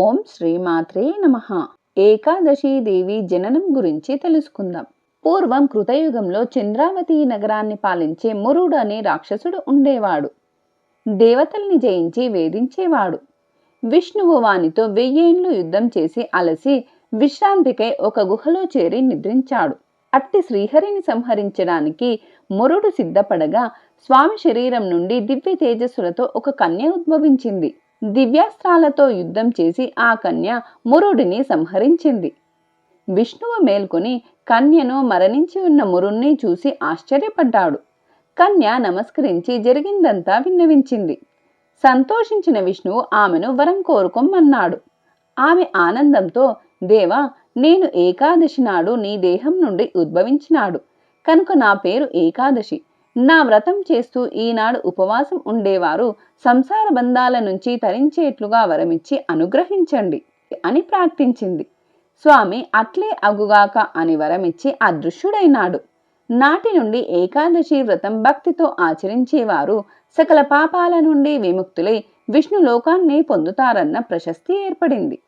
ఓం శ్రీమాత్రే నమ. ఏకాదశి దేవి జననం గురించి తెలుసుకుందాం. పూర్వం కృతయుగంలో చంద్రావతి నగరాన్ని పాలించే మురుడు అనే రాక్షసుడు ఉండేవాడు. దేవతల్ని జయించి వేధించేవాడు. విష్ణువు వానితో వెయ్యేండ్లు యుద్ధం చేసి అలసి విశ్రాంతికై ఒక గుహలో చేరి నిద్రించాడు. అట్టి శ్రీహరిని సంహరించడానికి మురుడు సిద్ధపడగా స్వామి శరీరం నుండి దివ్య తేజస్సులతో ఒక కన్య ఉద్భవించింది. దివ్యాస్త్రాలతో యుద్ధం చేసి ఆ కన్య మురుడిని సంహరించింది. విష్ణువు మేల్కొని కన్యను మరణించి ఉన్న మురుణ్ణి చూసి ఆశ్చర్యపడ్డాడు. కన్య నమస్కరించి జరిగిందంతా విన్నవించింది. సంతోషించిన విష్ణువు ఆమెను వరం కోరుకోమన్నాడు ఆమె ఆనందంతో దేవా నేను ఏకాదశి నాడు నీ దేహం నుండి ఉద్భవించినాడు. కనుక నా పేరు ఏకాదశి. నా వ్రతం చేస్తూ ఈనాడు ఉపవాసం ఉండేవారు. సంసార బంధాల నుంచి తరించేట్లుగా వరమిచ్చి అనుగ్రహించండి అని ప్రార్థించింది. స్వామి అట్లే అగుగాక అని వరమిచ్చి అదృశ్యుడైనాడు. నాటి నుండి ఏకాదశి వ్రతం భక్తితో ఆచరించేవారు. సకల పాపాల నుండి విముక్తులై విష్ణు లోకాన్ని పొందుతారన్న ప్రశస్తి ఏర్పడింది.